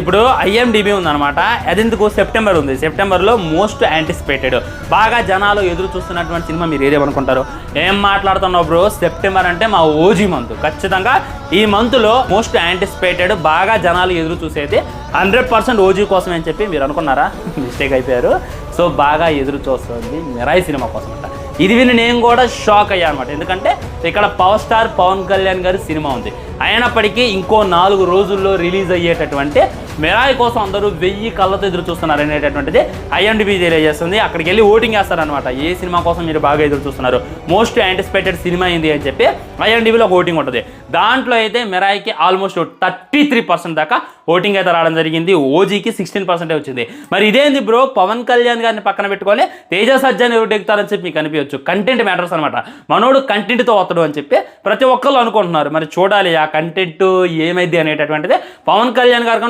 ఇప్పుడు ఐఎండిబి ఉందన్నమాట. అది ఎందుకు సెప్టెంబర్ ఉంది. సెప్టెంబర్లో మోస్ట్ యాంటిసిపేటెడ్ బాగా జనాలు ఎదురు చూస్తున్నటువంటి సినిమా మీరు ఏదేమనుకుంటారు ఏం మాట్లాడుతున్నావు బ్రో? సెప్టెంబర్ అంటే మా ఓజీ మంత్. ఖచ్చితంగా ఈ మంత్లో మోస్ట్ యాంటిసిపేటెడ్ బాగా జనాలు ఎదురు చూసేది హండ్రెడ్ పర్సెంట్ ఓజీ కోసం అని చెప్పి మీరు అనుకున్నారా? మిస్టేక్ అయిపోయారు. సో బాగా ఎదురు చూస్తుంది మిరాయి సినిమా కోసం. ఇది విని నేను కూడా షాక్ అయ్యా అనమాట ఎందుకంటే ఇక్కడ పవర్ స్టార్ పవన్ కళ్యాణ్ గారి సినిమా ఉంది. అయినప్పటికీ ఇంకో నాలుగు రోజుల్లో రిలీజ్ అయ్యేటటువంటి మెరాయి కోసం అందరూ వెయ్యి కళ్ళతో ఎదురు చూస్తున్నారు అనేటటువంటిది ఐఎండిబి తెలియజేస్తుంది. అక్కడికి వెళ్ళి ఓటింగ్ వేస్తారనమాట ఏ సినిమా కోసం మీరు బాగా ఎదురు చూస్తున్నారు? మోస్ట్ యాంటిసిపేటెడ్ సినిమా ఏంది అని చెప్పి ఐఎండిబిలో ఓటింగ్ ఉంటుంది. దాంట్లో అయితే మెరాయికి ఆల్మోస్ట్ థర్టీ త్రీ పర్సెంట్ దాకా ఓటింగ్ అయితే రావడం జరిగింది. ఓజీకి సిక్స్టీన్ పర్సెంటే వచ్చింది. మరి ఇదేంది బ్రో? పవన్ కళ్యాణ్ గారిని పక్కన పెట్టుకోవాలి. తేజ సజ్జాన్ని ఎవరు ఎక్కుతారని చెప్పి మీకు అనిపించచ్చు కంటెంట్ మ్యాటర్స్ అనమాట మనోడు కంటెంట్తో వస్తాడు అని చెప్పి ప్రతి ఒక్కళ్ళు అనుకుంటున్నారు. మరి చూడాలి ఆ కంటెంట్ ఏమైంది అనేటటువంటిది పవన్ కళ్యాణ్ గారు